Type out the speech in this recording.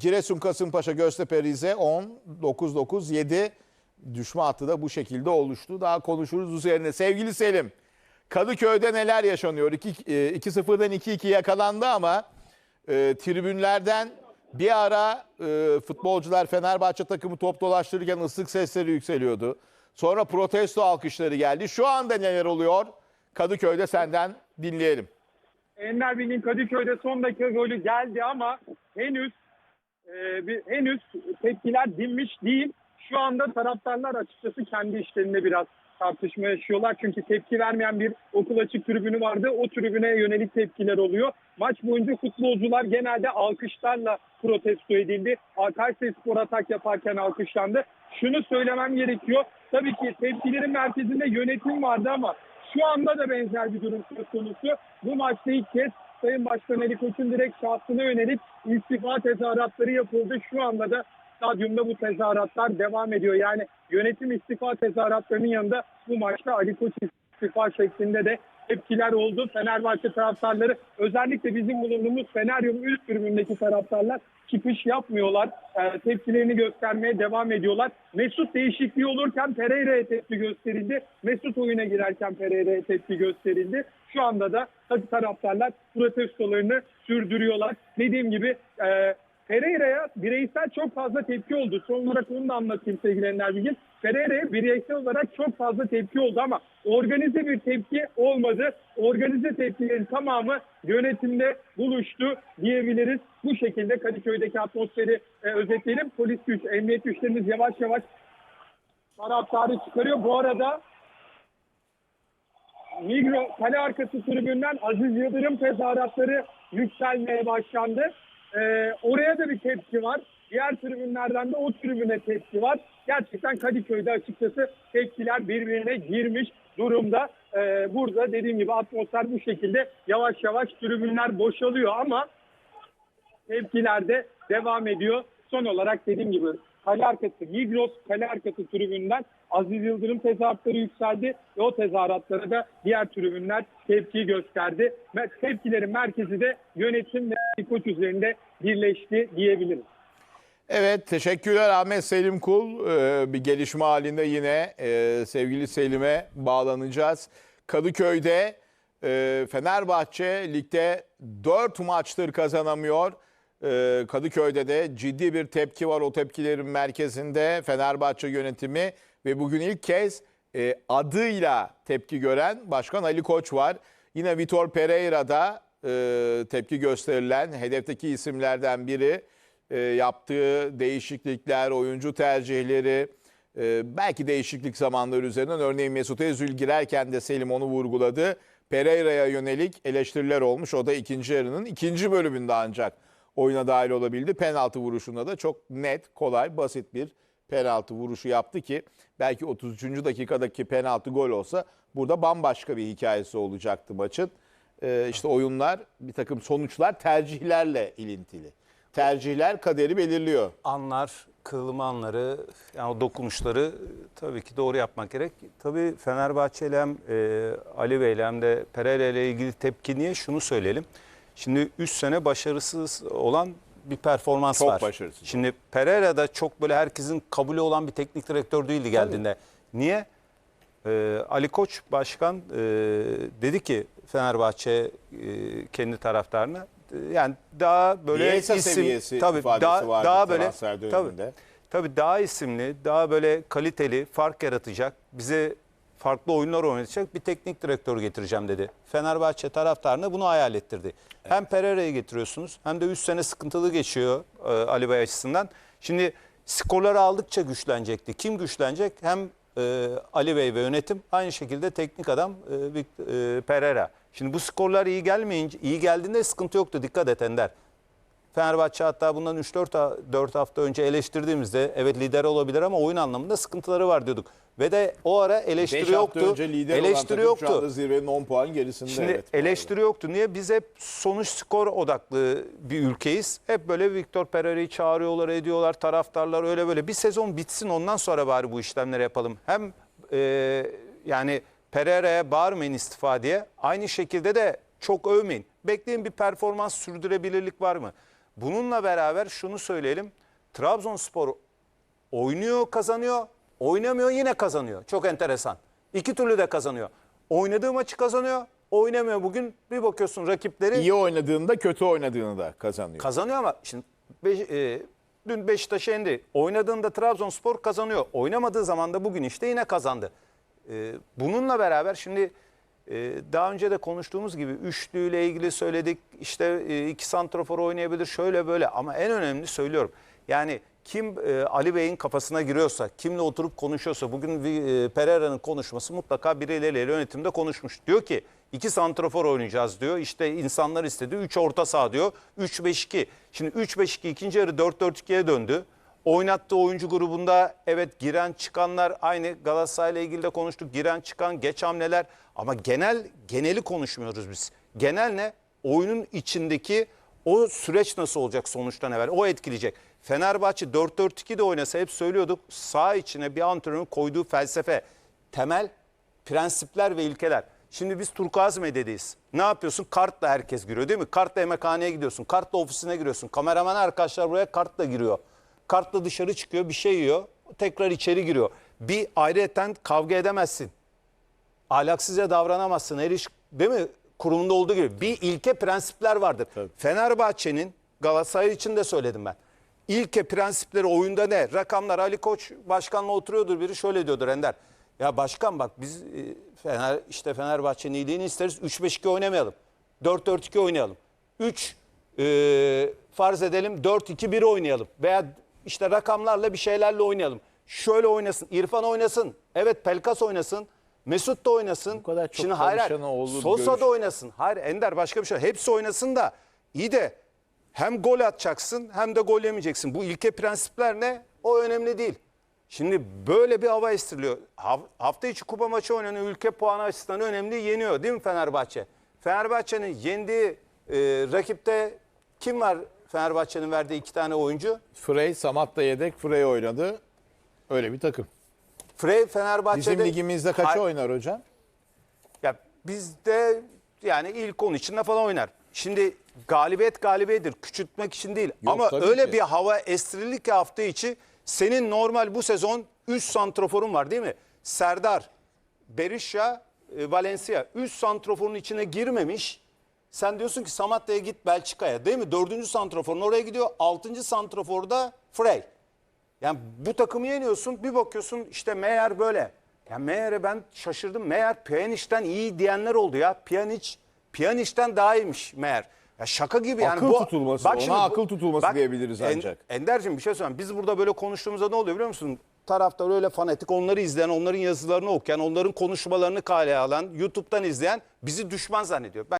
Giresun Kasımpaşa Göztepe Rize 10 9 9 7 düşme hattı da bu şekilde oluştu. Daha konuşuruz üzerine. Sevgili Selim Kadıköy'de neler yaşanıyor? 2 2-0'dan 2-2 yakalandı ama e, tribünlerden bir ara e, futbolcular Fenerbahçe takımı top dolaştırırken ıslık sesleri yükseliyordu. Sonra protesto alkışları geldi. Şu anda neler oluyor? Kadıköy'de senden dinleyelim. Ender Bilgin Kadıköy'de son dakika golü geldi ama henüz e, bir, henüz tepkiler dinmiş değil. Şu anda taraftarlar açıkçası kendi işlerinde biraz tartışma yaşıyorlar. Çünkü tepki vermeyen bir okul açık tribünü vardı. O tribüne yönelik tepkiler oluyor. Maç boyunca futbolcular genelde alkışlarla protesto edildi. Kayseri Spor atak yaparken alkışlandı. Şunu söylemem gerekiyor. Tabii ki tepkilerin merkezinde yönetim vardı ama şu anda da benzer bir durum söz konusu. Bu maçta ilk kez Sayın Başkan Ali Koç'un direkt şahsına yönelik istifa tezahüratları yapıldı. Şu anda da stadyumda bu tezahüratlar devam ediyor. Yani yönetim istifa tezahüratlarının yanında bu maçta Ali Koç istifa şeklinde de tepkiler oldu. Fenerbahçe taraftarları özellikle bizim bulunduğumuz Feneryum üst tribündeki taraftarlar çıkış yapmıyorlar. Ee, tepkilerini göstermeye devam ediyorlar. Mesut değişikliği olurken Pereira'ya tepki gösterildi. Mesut oyuna girerken Pereira'ya tepki gösterildi. Şu anda da taraftarlar protestolarını sürdürüyorlar. Dediğim gibi e, Pereira'ya bireysel çok fazla tepki oldu. Son olarak onu da anlatayım sevgili Ender Bilgin. Pereira'ya bireysel olarak çok fazla tepki oldu ama organize bir tepki olmadı. Organize tepkilerin tamamı yönetimde buluştu diyebiliriz. Bu şekilde Kadıköy'deki atmosferi e, özetleyelim. Polis güç, emniyet güçlerimiz yavaş yavaş taraftarı çıkarıyor. Bu arada Migro kale arkası tribünden Aziz Yıldırım tezahüratları yükselmeye başlandı. Ee, oraya da bir tepki var. Diğer tribünlerden de o tribüne tepki var. Gerçekten Kadıköy'de açıkçası tepkiler birbirine girmiş durumda. Ee, burada dediğim gibi atmosfer bu şekilde yavaş yavaş tribünler boşalıyor ama tepkiler de devam ediyor. Son olarak dediğim gibi kale arkası Migros kale arkası tribünden Aziz Yıldırım tezahüratları yükseldi ve o tezahüratlara da diğer tribünler tepki gösterdi. Tepkilerin merkezi de yönetim ve koç üzerinde birleşti diyebiliriz. Evet teşekkürler Ahmet Selim Kul. Ee, bir gelişme halinde yine e, sevgili Selim'e bağlanacağız. Kadıköy'de e, Fenerbahçe ligde 4 maçtır kazanamıyor. Ee, Kadıköy'de de ciddi bir tepki var. O tepkilerin merkezinde Fenerbahçe yönetimi ve bugün ilk kez e, adıyla tepki gören Başkan Ali Koç var. Yine Vitor Pereira da e, tepki gösterilen hedefteki isimlerden biri e, yaptığı değişiklikler, oyuncu tercihleri, belki değişiklik zamanları üzerinden örneğin Mesut Özil girerken de Selim onu vurguladı. Pereira'ya yönelik eleştiriler olmuş. O da ikinci yarının ikinci bölümünde ancak oyuna dahil olabildi. Penaltı vuruşunda da çok net, kolay, basit bir penaltı vuruşu yaptı ki belki 33. dakikadaki penaltı gol olsa burada bambaşka bir hikayesi olacaktı maçın. Ee, işte oyunlar, bir takım sonuçlar tercihlerle ilintili. Tercihler kaderi belirliyor. anlar, kırılma anları, yani dokunuşları tabii ki doğru yapmak gerek. Tabii Fenerbahçe ile hem e, Ali Bey ile hem de Pereira ile ilgili tepki niye? Şunu söyleyelim. Şimdi 3 sene başarısız olan bir performans Çok var. başarısız. Şimdi Pereira da çok böyle herkesin kabulü olan bir teknik direktör değildi geldiğinde. Niye? Ee, Ali Koç Başkan e, dedi ki Fenerbahçe e, kendi taraftarına e, yani daha böyle Bielsa isim seviyesi tabii daha, vardı daha böyle tabii, tabii daha isimli, daha böyle kaliteli, fark yaratacak, bize farklı oyunlar oynatacak bir teknik direktör getireceğim dedi. Fenerbahçe taraftarına bunu hayal ettirdi. Hem Pereira'yı getiriyorsunuz hem de 3 sene sıkıntılı geçiyor e, Ali Bey açısından. Şimdi skorları aldıkça güçlenecekti. Kim güçlenecek? Hem e, Ali Bey ve yönetim aynı şekilde teknik adam e, e, Pereira. Şimdi bu skorlar iyi gelmeyince iyi geldiğinde sıkıntı yoktu. Dikkat et Ender. Fenerbahçe hatta bundan 3-4 4 hafta önce eleştirdiğimizde evet lider olabilir ama oyun anlamında sıkıntıları var diyorduk. Ve de o ara 5 eleştiri hafta yoktu. önce lider eleştiri olan takım şu yoktu. anda zirvenin 10 puan gerisinde. Şimdi evet, eleştiri yoktu. Niye? Biz hep sonuç skor odaklı bir ülkeyiz. Hep böyle Victor Pereira'yı çağırıyorlar, ediyorlar, taraftarlar öyle böyle. Bir sezon bitsin ondan sonra bari bu işlemleri yapalım. Hem e, yani Pereira'ya bağırmayın istifa diye. Aynı şekilde de çok övmeyin. Bekleyin bir performans sürdürebilirlik var mı? Bununla beraber şunu söyleyelim. Trabzonspor oynuyor kazanıyor, oynamıyor yine kazanıyor. Çok enteresan. İki türlü de kazanıyor. Oynadığı maçı kazanıyor, oynamıyor bugün. Bir bakıyorsun rakipleri İyi oynadığında kötü oynadığını da kazanıyor. kazanıyor ama şimdi Beş- e, dün Beşiktaş yendi. Oynadığında Trabzonspor kazanıyor. Oynamadığı zaman da bugün işte yine kazandı. E, bununla beraber şimdi daha önce de konuştuğumuz gibi üçlüyle ilgili söyledik. İşte e, iki santrafor oynayabilir şöyle böyle ama en önemli söylüyorum. Yani kim e, Ali Bey'in kafasına giriyorsa, kimle oturup konuşuyorsa bugün e, Pereira'nın konuşması mutlaka birileriyle yönetimde konuşmuş. Diyor ki iki santrafor oynayacağız diyor. İşte insanlar istedi. Üç orta saha diyor. 3-5-2. Şimdi 3-5-2 ikinci yarı 4-4-2'ye döndü. Oynattığı oyuncu grubunda evet giren çıkanlar aynı Galatasaray'la ilgili de konuştuk. Giren çıkan geç hamleler ama genel geneli konuşmuyoruz biz. Genel ne? Oyunun içindeki o süreç nasıl olacak sonuçtan evvel? O etkileyecek. Fenerbahçe 4-4-2 de oynasa hep söylüyorduk. Sağ içine bir antrenörün koyduğu felsefe, temel prensipler ve ilkeler. Şimdi biz turkuaz medyadeyiz. Ne yapıyorsun? Kartla herkes giriyor değil mi? Kartla yemekhaneye gidiyorsun. Kartla ofisine giriyorsun. Kameraman arkadaşlar buraya kartla giriyor. Kartla dışarı çıkıyor bir şey yiyor. Tekrar içeri giriyor. Bir ayrıyeten kavga edemezsin ahlaksızca davranamazsın. Her iş değil mi? Kurumunda olduğu gibi. Bir ilke prensipler vardır. Fenerbahçe'nin Galatasaray için de söyledim ben. İlke prensipleri oyunda ne? Rakamlar Ali Koç başkanla oturuyordur biri şöyle diyordur Ender. Ya başkan bak biz e, Fener işte Fenerbahçe'nin iyiliğini isteriz. 3-5-2 oynamayalım. 4-4-2 oynayalım. 3 e, farz edelim 4-2-1 oynayalım. Veya işte rakamlarla bir şeylerle oynayalım. Şöyle oynasın. İrfan oynasın. Evet Pelkas oynasın. Mesut da oynasın. Bu kadar çok Şimdi hayır, hayır. konuşan oldu, Sosa görüş- da oynasın. Hayır Ender başka bir şey. Hepsi oynasın da iyi de hem gol atacaksın hem de gol yemeyeceksin. Bu ilke prensipler ne? O önemli değil. Şimdi böyle bir hava estiriliyor. Ha- Hafta içi kupa maçı oynanıyor. Ülke puanı açısından önemli. Yeniyor değil mi Fenerbahçe? Fenerbahçe'nin yendiği e, rakipte kim var Fenerbahçe'nin verdiği iki tane oyuncu? Frey, Samat da yedek. Frey oynadı. Öyle bir takım. Frey Fenerbahçe'de... Bizim ligimizde kaçı Hay- oynar hocam? Ya bizde yani ilk 10 içinde falan oynar. Şimdi galibiyet galibiyettir. Küçültmek için değil. Yok, Ama tabii öyle ki. bir hava estirildi ki hafta içi senin normal bu sezon 3 santroforun var değil mi? Serdar, Berisha, e, Valencia 3 santroforun içine girmemiş. Sen diyorsun ki Samatya'ya git Belçika'ya değil mi? Dördüncü santroforun oraya gidiyor. Altıncı santroforda Frey. Yani bu takımı yeniyorsun bir bakıyorsun işte Meyer böyle. Ya Meyer'e ben şaşırdım. Meyer Pjanic'ten iyi diyenler oldu ya. Pjanic, Pjanic'ten daha iyiymiş Meyer. Ya şaka gibi yani. Akıl bu, tutulması, ona bu- akıl tutulması diyebiliriz ancak. Ender'cim bir şey söyleyeyim. Biz burada böyle konuştuğumuzda ne oluyor biliyor musun? Taraftar öyle fanatik onları izleyen, onların yazılarını okuyan, onların konuşmalarını kale alan, YouTube'dan izleyen bizi düşman zannediyor. Ben